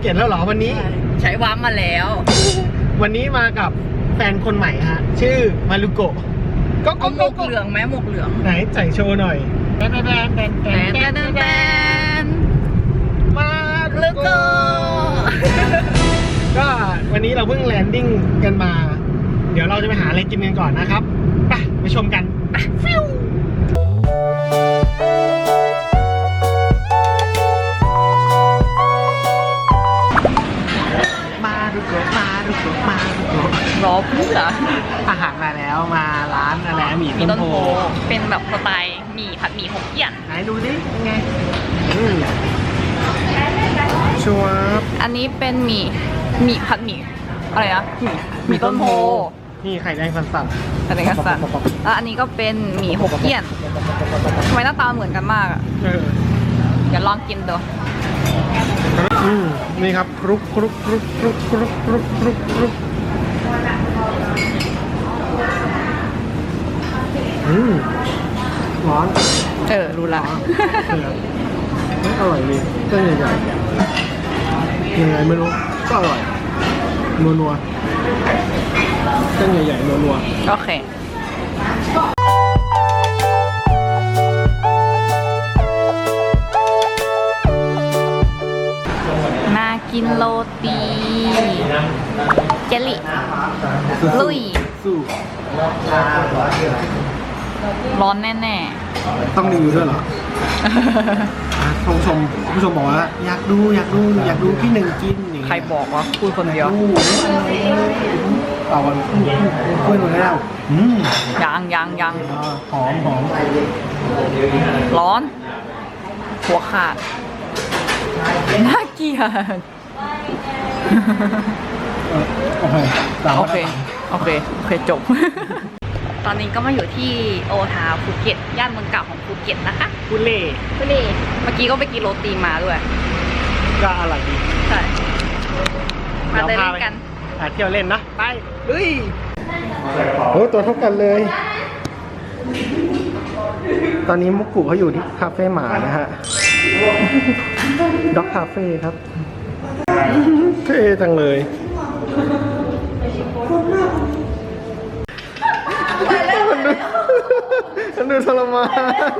เก็ตแล้วเหรอวันนี้ ใช้ว้ามาแล้ว วันนี้มากับแฟนคนใหม่ฮะ ชื่อมารุโกะก็เอาหมวกเหลืองไหมหมวกเหลืองไหนใส่โชว์หน่อยแตนแตนแตนแตแตนนแตนแตนมาลูรุกโกะโกก็วันนี้เราเพิ่งแลนดิ้งกันมา เดี๋ยวเราจะไปหาอะไรกินกันก่อนนะครับไปไปชมกัน ฟิว เป็นแบบสไตล์หมี่ผัดหมี่หกเอี้ยนไหนดูสิเป็นไงอืมชัวบอันนี้เป็นหมี่หมี่ผัดหมี่อะไรนะหมี่หมี่ต้นโพนี่ไข่แดงสันสันแต่เป็นกษัตริย์แล้วอันนี้ก็เป็นหมี่หกเอี้ยนทำไมหน้าตาเหมือนกันมากอะเออเดี๋ยวลองกินดูอืมนี่ครับครุกครุกครุกครุกครุกครุกครุกครุก อืมร้อนเออรู้ละเออเฮ้ยอร่อยดีเส้นใหญ่ๆยังไงไม่รู้ก็อร่อยนัวนัวๆเส้นใหญ่ๆนัวนัวโอเคน่ากินโรตีเจลลี่ๆลุยสู้ ร้อนแน่ต้องรีวิวด้วยเหรอๆ อะผู้ชมผู้ชมบอกว่า อยากดูอยากดูอยากดูพี่หนึ่งกินอย่างใครเงี้ยบอกว่าพูดคนเดียวดูเอาวันกล้วยหมดแล้วอืมยังยังยังอ่าหอมหอมร้อน หัวขาด น่าเกลียดเออโอเคสามโอเคโอเค โอเค จบ ตอนนี้ก็มาอยู่ที่โอทาวภูเก็ตย่านเมืองเก่าของภูเก็ตนะคะกุเล่ไปเลยเมื่อกี้ก็ไปกินโรตีมาด้วยก็อร่อยดีใช่มาเดินดี๋ยวพเล่นกันหาเที่ยวเล่นนะ ไปเฮ้ยโอ้ตัวเท่ากันเลย ตอนนี้มุกกุเขาอยู่ที่คาเฟ่หมานะฮะ ด็อกคาเฟ่ครับ เท่จังเลย ดูทรมาน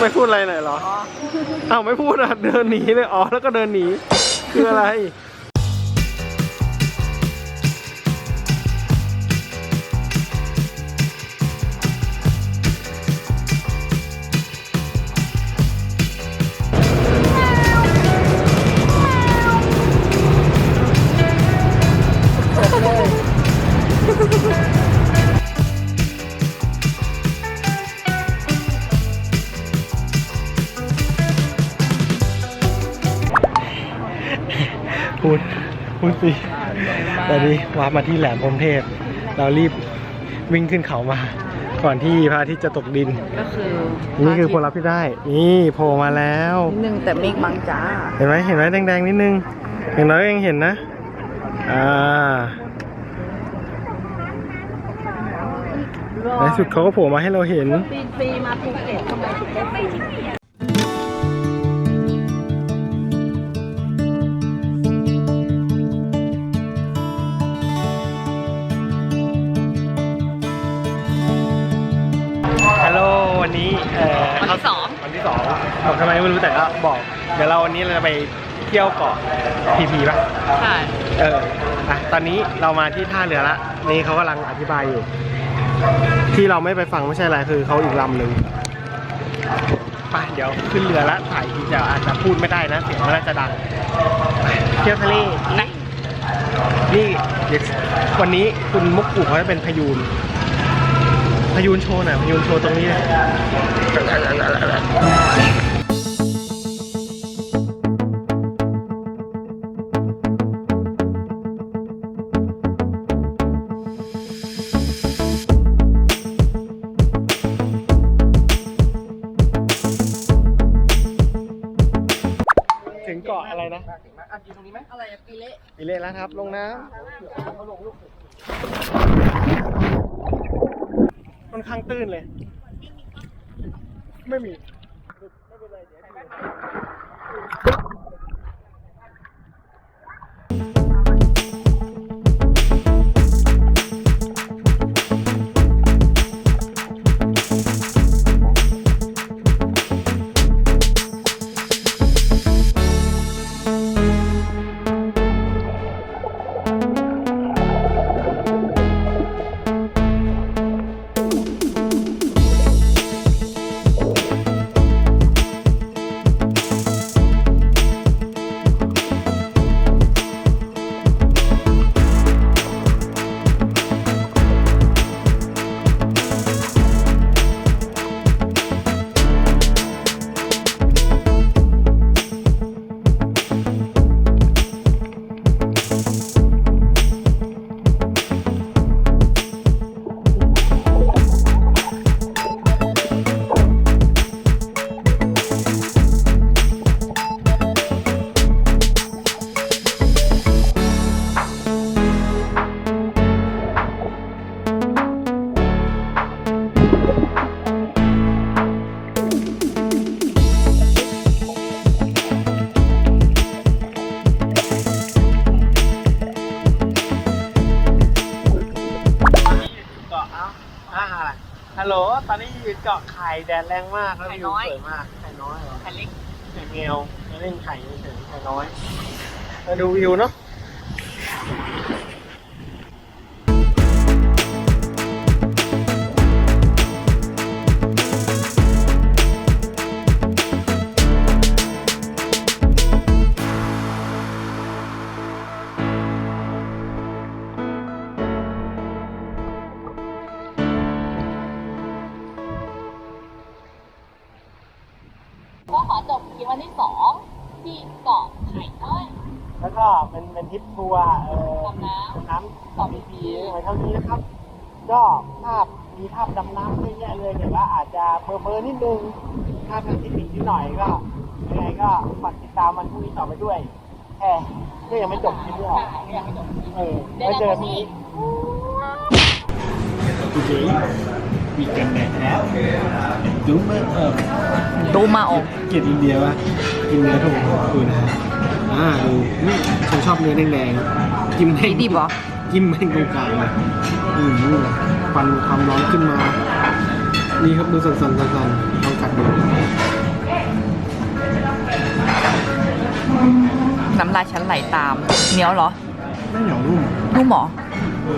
ไม่พูดอะไรหน่อยเหรอ อ้าวไม่พูดอะ เดินหนีเลย อ๋อ แล้วก็เดินหนี คืออะไร พูดสิตอนนี้วาร์ปมาที่แหลมพรหมเทพ เรารีบวิ่งขึ้นเขามา ก่อนที่พระอาทิตย์จะตกดิน ก็คือนี่คือผลลัพธ์ที่ได้ นี่โผล่มาแล้วหนึ่งแต่เมฆบางจ้า เห็นไหมเห็นไหมแดงๆนิดนึงอย่างน้อยก็ยังเห็นนะ อ่าในสุดเขาก็โผล่มาให้เราเห็นปีปีมาภูเก็ตทำไม นนี้เอ่อวันที่สองวันที่สองบอกทำไมไม่รู้แต่ก็บอก เดี๋ยวเราวันนี้เราจะไปเที่ยวเกาะพีพีป่ะ ใช่เอออะตอนนี้เรามาที่ท่าเรือละ นี่เขากำลังอธิบายอยู่ ที่เราไม่ไปฟังไม่ใช่อะไรคือเขาอีกลำหนึ่งไปเดี๋ยวขึ้นเรือละถ่ายทีเดี๋ยวอาจจะพูดไม่ได้นะ เสียงมันน่าจะดังไปเที่ยวทะเล นะนี่เดี๋ยววันนี้คุณมุกกุเขาจะเป็นพยูน พยูนโชว์หน่อยพยูนโชว์ตรงนี้เลยถึงเกาะอะไรนะอะยืนตรงนี้ไหมอะไรอะปีเละอีเล่แล้วครับ ลงน้ำ ค่อนข้างตื้นเลย ไม่มี ข่แดดแรงมากแล้ววิวสวยมากไข่น้อยเหรอไข่เล็กไข่เงียวมาเล่นไข่เฉยๆไข่น้อยมาดูวิวเนาะ ก็ขอจบคลิปวันที่สองที่เกาะไข่น้อยแล้วก็เป็นเป็นทริปทัวร์เอ่อดำน้ำ ดำน้ำต่อพีพีไว้เท่านี้นะครับ ก็ภาพมีภาพดำน้ำเยอะแยะเลยแต่ว่าอาจจะเบลอๆนิดนึงภาพทางเทคนิคนิดหน่อยก็ยังไงก็ฝากติดตามมันพรุ่งนี้ต่อไปด้วยแค่ก็ยังไม่จบคลิปไม่ออกไม่อยากให้จบคลิป เออไว้เจอพรุ่งนี้โอเค มีกันแดดแล้วดูเมื่อเออดูมาออกเกลียดอินเดียวะกินเนื้อถูกดูนะอ่าดูนี่ฉันชอบเนื้อแดงๆจิ้มให้ดิบเหรอจิ้มให้ตรงกลางเลยอืมนี่นะควันความร้อนขึ้นมา นี่ครับดูสั่นๆสั่นๆลองกัดดูน้ำลายฉันไหลตามเหนียวเหรอไม่เหนียวนุ่มนุ่มเหรอ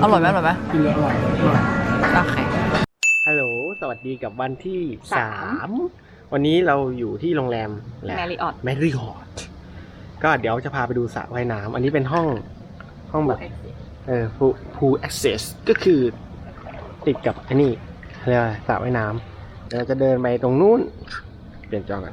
อร่อยไหมอร่อยไหมกินแล้วอร่อยอร่อยโอเคฮัลโหลส วัสดีกับวันที่สาสามมวันนี้เราอยู่ที่โรงแรมแหละแมรี่ออตแมรี่ฮอตก็เดี๋ยวจะพาไปดูสระว่ายน้ำอันนี้เป็นห้องห้องแบบเออ pool pool access ก็คือติดกับอันนี้เรียกว่าสระว่ายน้ำเดี๋ยวเราจะเดินไปตรงนู้น เปลี่ยนจอกัน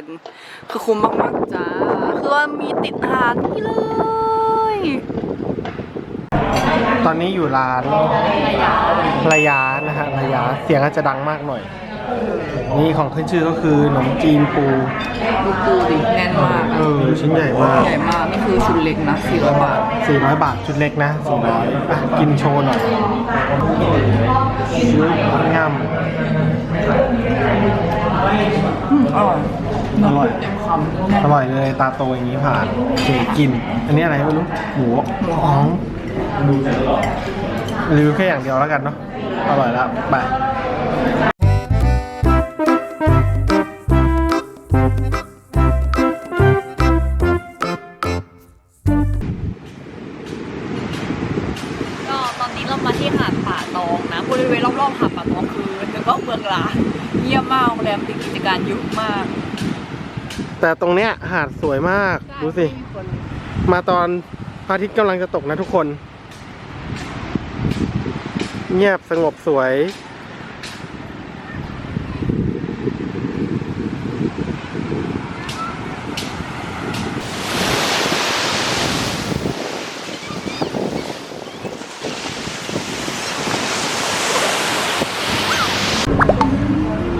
40%คือคุ้มมากๆจ้าคือว่ามีติดหาดนี่เลย ตอนนี้อยู่ร้านระยานะฮะระยาเสียงอาจจะดังมากหน่อย นี่ของขึ้นชื่อก็คือขนมจีนปูดูปูดิแน่นมากเออชิ้นใหญ่มากใหญ่มากนี่คือชุดเล็กนะ400บาท400 บาทชุดเล็กนะ400อะกินโชว์หน่อยชิ้นงามอืมอร่อย อร่อยเต็มคำอร่อยเลยตาโตอย่างนี้ผ่านโอเคกิน อันนี้อะไรไม่รู้หมูหมูฮ้องดูรีวิวแค่อย่างเดียวแล้วกันเนาะอร่อยแล้วไปก็ตอนนี้เรามาที่หาดป่าตองนะบริเวณรอบๆหาดป่าตองคือนึกว่าเมืองล้างเยี่ยมมากโรงแรมติดกิจการเยอะมาก แต่ตรงเนี้ยหาดสวยมาก ดูสิไม่มีคนมาตอนพระอาทิตย์กำลังจะตกนะทุกคน เงียบสงบสวย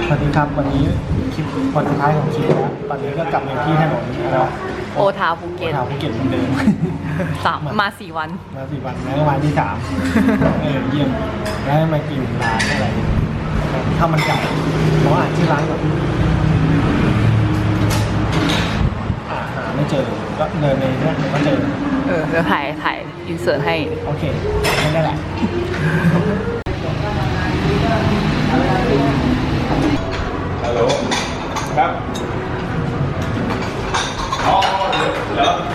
สวัสดีครับวันนี้ คลิปวันสุดท้ายของคลิปแล้วตอนนี้ก็กลับมาที่ถนนแล้วโอทาภูเก็ตถามภูเก็ตเหมือนเดิม สามมาสี่วัน มาสี่วันแล้ววันที่สามเออเยี่ยมแล้วมากินร้านอะไรข้าวมันไก่เพราะอ่านชื่อร้านก่อนอ่าหาไม่เจอก็เดินในเนี่ยเดี๋ยวก็เจอเออเดี๋ยวถ่ายถ่ายอินเสิร์ตให้ โอเคแค่นั้นแหละฮัลโหล ครับ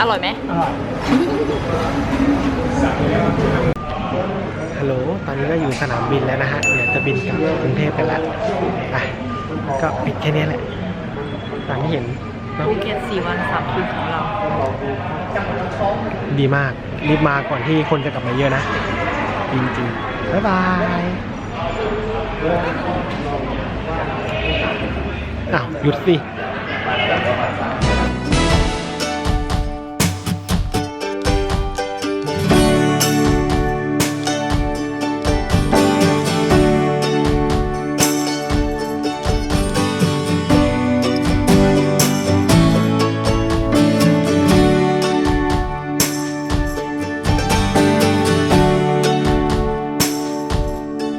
อร่อยไหมอร่อยฮัลโหล ตอนนี้ก็อยู่สนามบินแล้วนะฮะ เดี๋ยวจะบินกลับกรุงเทพกันแล้วไปก็ปิดแค่นี้แหละตามที่เห็นเนอะภูเก็ตสี่วันสามคืนของเรา ดีมาก รีบมาก่อนที่คนจะกลับมาเยอะนะ จริงๆ บ๊ายบาย อ้าวหยุดสิ